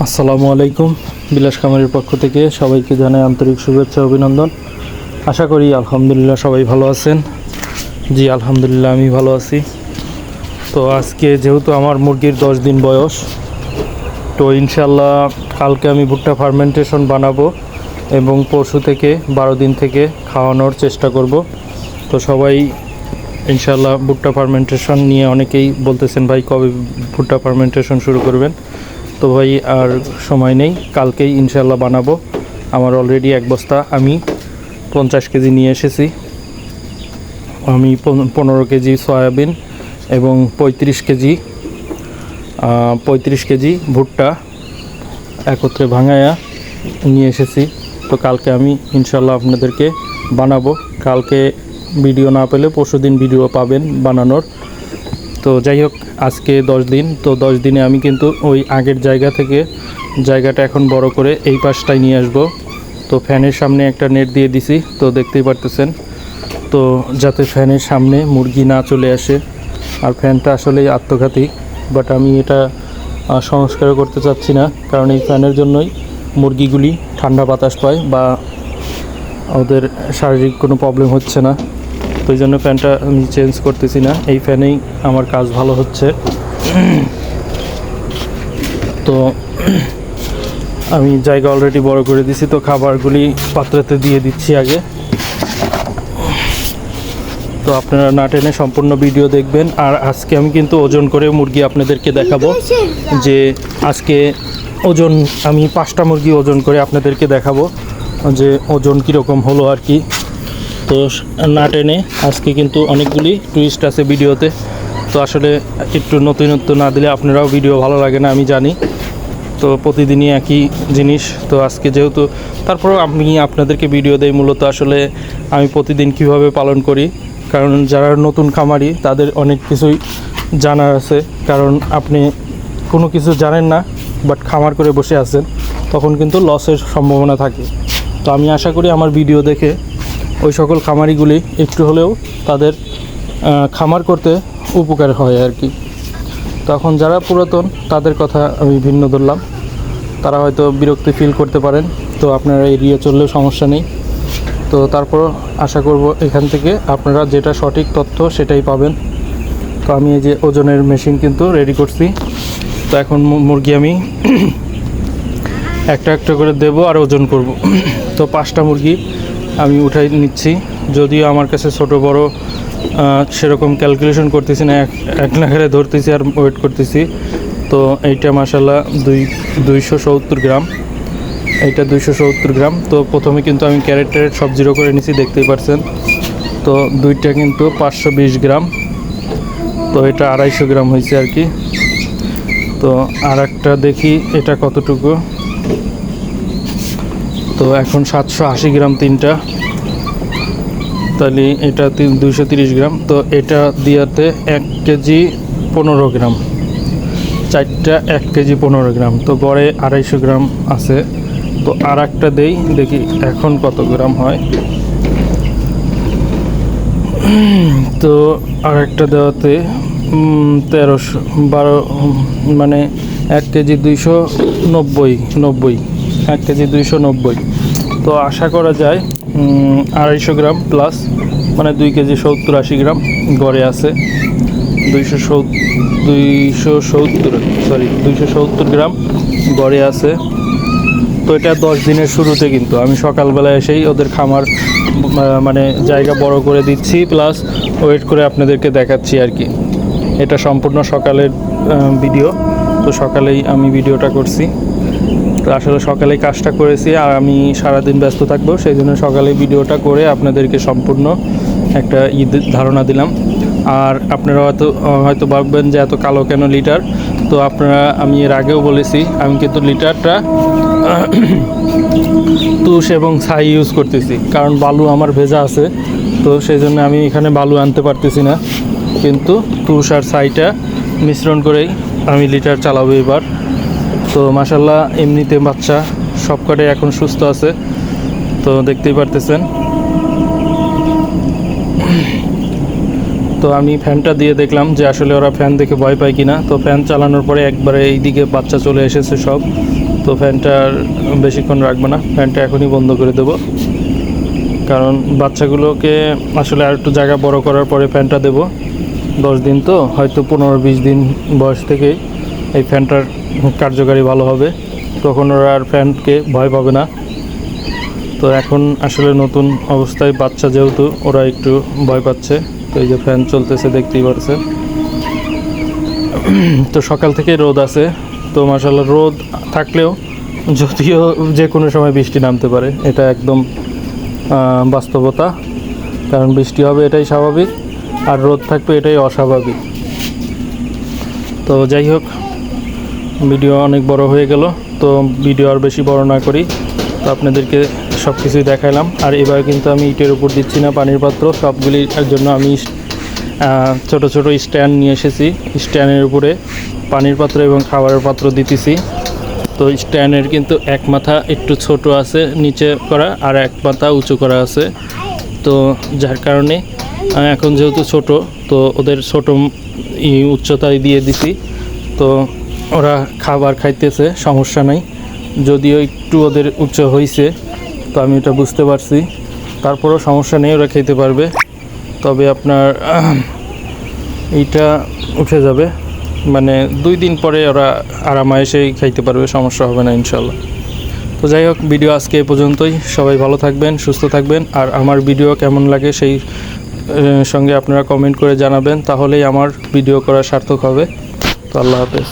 আসসালামু আলাইকুম, বিলাস কামারের পক্ষ থেকে সবাইকে জানাই আন্তরিক শুভেচ্ছা, অভিনন্দন। আশা করি আলহামদুলিল্লাহ সবাই ভালো আছেন। জি, আলহামদুলিল্লাহ আমি ভালো আছি। তো আজকে যেহেতু আমার মুরগির দশ দিন বয়স, তো ইনশাল্লাহ কালকে আমি ভুট্টা ফার্মেন্টেশন বানাবো এবং পরশু থেকে বারো দিন থেকে খাওয়ানোর চেষ্টা করব। তো সবাই ইনশাল্লাহ ভুট্টা ফার্মেন্টেশন নিয়ে অনেকেই বলতেছেন, ভাই কবে ভুট্টা ফার্মেন্টেশন শুরু করবেন? তো ভাই আর সময় নেই, কালকেই ইনশাল্লাহ বানাবো। আমার অলরেডি এক বস্তা, আমি পঞ্চাশ কেজি নিয়ে এসেছি। আমি পনেরো কেজি সয়াবিন এবং পঁয়ত্রিশ কেজি পঁয়ত্রিশ কেজি ভুট্টা একত্রে ভাঙায়া নিয়ে এসেছি। তো কালকে আমি ইনশাল্লাহ আপনাদেরকে বানাবো। কালকে ভিডিও না পেলে পরশু দিন ভিডিও পাবেন বানানোর। তো যাই হোক আজকে দশ দিন তো দশ দিনে আমি কিন্তু ওই আগের জায়গা থেকে জায়গাটা এখন বড় করে এই পাশটায় নিয়ে আসব। তো ফ্যানের সামনে একটা নেট দিয়ে দিছি তো দেখতেই পারতেছেন। তো যাতে ফ্যানের সামনে মুরগি না চলে আসে আর ফ্যানটা আসলেই আত্মঘাতী বাট আমি এটা আহ, সংস্কারও করতে চাচ্ছি না কারণ এই ফ্যানের জন্যই মুরগিগুলি ঠান্ডা বাতাস পায় বা ওদের শারীরিক কোনো প্রবলেম হচ্ছে না। তো এই জন্য ফ্যানটা আমি চেঞ্জ করতেছি না। এই ফ্যানেই আমার কাজ ভালো হচ্ছে। তো আমি জায়গা অলরেডি বড় করে দিছি, তো খাবারগুলি পাত্রতে দিয়ে দিচ্ছি আগে। তো আপনারা না টেনে সম্পূর্ণ ভিডিও দেখবেন। আর আজকে আমি কিন্তু ওজন করে মুরগি আপনাদেরকে দেখাবো। যে আজকে ওজন, আমি পাঁচটা মুরগি ওজন করে আপনাদেরকে দেখাবো। যে ওজন কীরকম হলো আর কি। তো না টেনে আজকে কিন্তু অনেকগুলি টুইস্ট আছে ভিডিওতে। তো আসলে একটু নতুনত্ব না দিলে আপনারাও ভিডিও ভালো লাগে না, আমি জানি। তো প্রতিদিনই একই জিনিস। তো আজকে যেহেতু তারপরেও আমি আপনাদেরকে ভিডিও দেই, মূলত আসলে আমি প্রতিদিন কীভাবে পালন করি। কারণ যারা নতুন খামারি, তাদের অনেক কিছুই জানার আছে। কারণ আপনি কোনো কিছু জানেন না বাট খামার করে বসে আছেন, তখন কিন্তু লসের সম্ভাবনা থাকে। তো আমি আশা করি আমার ভিডিও দেখে ওই সকল খামারিগুলি একটু হলেও তাদের খামার করতে উপকার হয় আর কি। তখন যারা পুরাতন, তাদের কথা আমি ভিন্ন ধরলাম। তারা হয়তো বিরক্তি ফিল করতে পারেন। তো আপনারা এড়িয়ে চললেও সমস্যা নেই। তো তারপর আশা করব এখান থেকে আপনারা যেটা সঠিক তথ্য সেটাই পাবেন। তো আমি এই যে ওজনের মেশিন কিন্তু রেডি করছি। তো এখন মুরগি আমি একটা একটা করে দেব আর ওজন করব। তো পাঁচটা মুরগি আমি উঠাই নিচ্ছি। যদিও আমার কাছে ছোট বড় সেরকম ক্যালকুলেশন করতেছি না, এক নাগারে ধরতেছি আর ওয়েট করতেছি। তো এইটা মাসাল্লাহ দুই, দুইশো সত্তর গ্রাম। এইটা দুইশো সত্তর গ্রাম। তো প্রথমে কিন্তু আমি ক্যারেট ট্যারেট সব জিরো করে নিছি, দেখতেই পারছেন। তো দুইটা কিন্তু পাঁচশো বিশ গ্রাম। তো এটা আড়াইশো গ্রাম হয়েছে আর কি। তো আর একটা দেখি, এটা কতটুকু? তো এখন সাতশো আশি গ্রাম তিনটা। তাহলে এটা দুইশো তিরিশ গ্রাম। তো এটা দিয়াতে এক কেজি পনেরো গ্রাম। চারটা এক কেজি পনেরো গ্রাম। তো গড়ে আড়াইশো গ্রাম আছে। তো আর একটা দেই, দেখি এখন কত গ্রাম হয়। তো আর একটা দেওয়াতে তেরোশো, বারো মানে এক কেজি দুইশো নব্বই নব্বই। এক কেজি দুইশো নব্বই। তো আশা করা যায় আড়াইশো গ্রাম প্লাস মানে দুই কেজি সত্তর আশি গ্রাম গড়ে আছে। দুইশো সৌ দুইশো সত্তর সরি দুইশো সত্তর গ্রাম গড়ে আছে। তো এটা দশ দিনের শুরুতে কিন্তু। আমি সকালবেলা এসেই ওদের খামার মানে জায়গা বড় করে দিচ্ছি প্লাস ওয়েট করে আপনাদেরকে দেখাচ্ছি আর কি। এটা সম্পূর্ণ সকালের ভিডিও তো সকালেই আমি ভিডিওটা করছি। তো আসলে সকালে কাজটা করেছি আর আমি সারাদিন ব্যস্ত থাকব, সেই জন্য সকালে ভিডিওটা করে আপনাদেরকে সম্পূর্ণ একটা ঈদ ধারণা দিলাম। আর আপনারা হয়তো হয়তো ভাববেন যে এত কালো কেন লিটার? তো আপনারা, আমি এর আগেও বলেছি, আমি কিন্তু লিটারটা তুষ এবং ছাই ইউজ করতেছি, কারণ বালু আমার ভেজা আছে, তো সেই জন্য আমি এখানে বালু আনতে পারতেছি না। কিন্তু তুষ আর ছাইটা মিশ্রণ করেই আমি লিটার চালাবো এবার। তো মাসাল্লাহ এমনিতে বাচ্চা সব কটাই এখন সুস্থ আছে, তো দেখতেই পারতেছেন। তো আমি ফ্যানটা দিয়ে দেখলাম যে আসলে ওরা ফ্যান দেখে ভয় পায় কিনা। তো ফ্যান চালানোর পরে একবারে এইদিকে বাচ্চা চলে এসেছে সব। তো ফ্যানটা বেশিক্ষণ রাখব না, ফ্যানটা এখনই বন্ধ করে দেবো। কারণ বাচ্চাগুলোকে আসলে আর একটু জায়গা বড় করার পরে ফ্যানটা দেব। দশ দিন তো, হয়তো পনেরো বিশ দিন বয়স থেকেই এই ফ্যানটার কার্যকারী, ভালো হবে। তখন ওরা আর ফ্যানকে ভয় পাবে না। তো এখন আসলে নতুন অবস্থায় বাচ্চা যেহেতু, ওরা একটু ভয় পাচ্ছে। তো এই যে ফ্যান চলতেছে, দেখতেই পারছে তো সকাল থেকে রোদ আছে। তো মাসাল্লাহ রোদ থাকলেও যদিও যে কোনো সময় বৃষ্টি নামতে পারে, এটা একদম বাস্তবতা। কারণ বৃষ্টি হবে এটাই স্বাভাবিক, আর রোদ থাকবে এটাই অস্বাভাবিক। তো যাই হোক ভিডিও অনেক বড় হয়ে গেল, তো ভিডিও আর বেশি বড় না করি। তো আপনাদেরকে সব কিছুই দেখাইলাম। আর এবার কিন্তু আমি ইটের উপর দিচ্ছি না, পানির পাত্র সবগুলির জন্য আমি ছোট ছোট স্ট্যান্ড নিয়ে এসেছি। স্ট্যান্ডের উপরে পানির পাত্র এবং খাবারের পাত্র দিতেছি। তো স্ট্যান্ডের কিন্তু এক মাথা একটু ছোট আছে নিচে করা, আর এক মাথা উঁচু করা আছে। তো যার কারণে এখন যেহেতু ছোট, তো ওদের ছোট উচ্চতায় দিয়ে দিছি। তো ওরা খাবার খাইতেছে, সমস্যা নাই। যদিও একটু ওদের উচ্চ হয়েছে তো আমি এটা বুঝতে পারছি। তারপরেও সমস্যা নেই, ওরা খেতে পারবে। তবে আপনার এইটা উঠে যাবে। মানে দুই দিন পরে ওরা আরামায়েসেই খাইতে পারবে, সমস্যা হবে না ইনশাল্লাহ তো যাই হোক, ভিডিও আজকে এ পর্যন্তই। সবাই ভালো থাকবেন, সুস্থ থাকবেন। আর আমার ভিডিও কেমন লাগে সেই সঙ্গে আপনারা কমেন্ট করে জানাবেন, তাহলেই আমার ভিডিও করা সার্থক হবে। তো আল্লাহ হাফেজ।